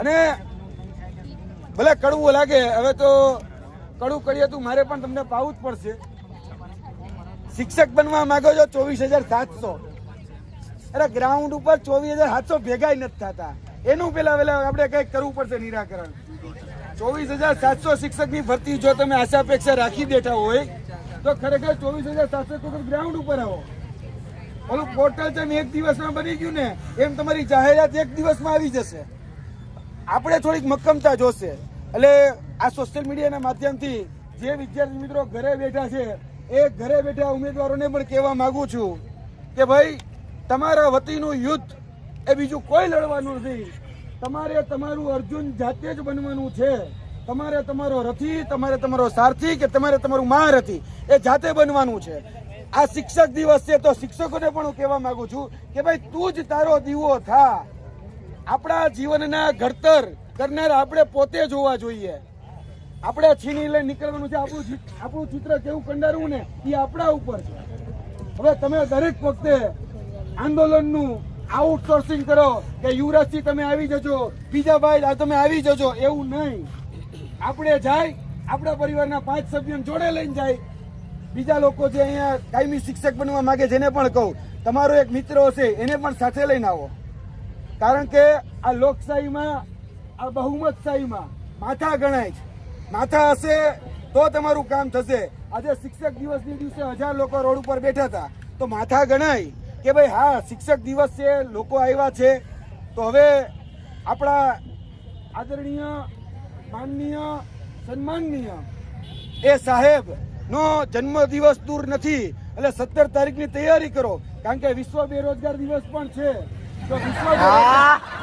અને ભલે કડવું લાગે, હવે તો કડવું કરીએ તો મારે પણ તમને પાવું જ પડશે. શિક્ષક બનવા માંગો છો ચોવીસ હજાર સાતસો. અરે ગ્રાઉન્ડ ઉપર ચોવીસ હજાર સાતસો ભેગા નથી થતા. એનું પેલા પેલા આપણે કંઈક કરવું પડશે નિરાકરણ. ચોવીસ હજાર સાતસો શિક્ષકની ભરતી જો તમે આશા અપેક્ષા રાખી બેઠા હોય, તો ખરેખર ચોવીસ હજાર સાતસો ગ્રાઉન્ડ ઉપર આવો. ઓલું પોર્ટલ છે ને એક દિવસમાં બની ગયું ને, એમ તમારી જાહેરાત એક દિવસમાં આવી જશે. આપણે થોડીક મક્કમતા જોશે. એટલે આ સોશિયલ મીડિયાના માધ્યમથી જે વિદ્યાર્થી મિત્રો ઘરે બેઠા છે, એ ઘરે બેઠા ઉમેદવારોને પણ કહેવા માગું છું કે ભાઈ, તમારા વતીનું યુદ્ધ એ બીજું કોઈ લડવાનું નથી. તમારે તમારું અર્જુન જાતે જ બનવાનું છે. તમારે તમારો રથી, તમારે તમારો સારથી કે તમારે તમારું મહારથી એ જાતે બનવાનું છે. આ શિક્ષક દિવસ છે તો શિક્ષકોને પણ હું કહેવા માંગુ છું કે ભાઈ, તું જ તારો દીવો થા. આપણા જીવનના ઘડતર કરનાર આપણે પોતે જોવા જોઈએ. આપણે છીની લઈને નીકળવાનું છે. આપણું આપણું ચિત્ર કેવું કંડારવું ને? એ આપણા ઉપર છે. હવે તમે દરેક વખતે આંદોલનનું આઉટસોર્સિંગ કરો કે યુવરાજસિંહ તમે આવી જજો બીજા ભાઈ આ તમે આવી જજો, એવું નહીં. આપણે જાય, આપણા પરિવારના પાંચ સભ્યોને જોડે લઈને જાય. બીજા લોકો જે અહીંયા કાયમી શિક્ષક બનવા માંગે જેને પણ કહું. તમારો એક મિત્ર હશે, એને પણ સાથે લઈને આવો. કારણ કે આ લોકશાહીમાં, આ બહુમતશાહીમાં માથા ગણાય છે. માથા હશે તો તમારું કામ થશે. આજે શિક્ષક દિવસની દિવસે હજાર લોકો રોડ ઉપર બેઠા હતા. તો માથા ગણાય કે ભાઈ, હા, શિક્ષક દિવસ છે, લોકો આવ્યા છે. તો હવે આપણા આદરણીય, માનનીય, સન્માનનીય એ સાહેબ નો જન્મ દિવસ દૂર નથી. એટલે સત્તર તારીખની તૈયારી કરો. કારણ કે વિશ્વ બેરોજગાર દિવસ પણ છે. તો વિશ્વ બેરોજગાર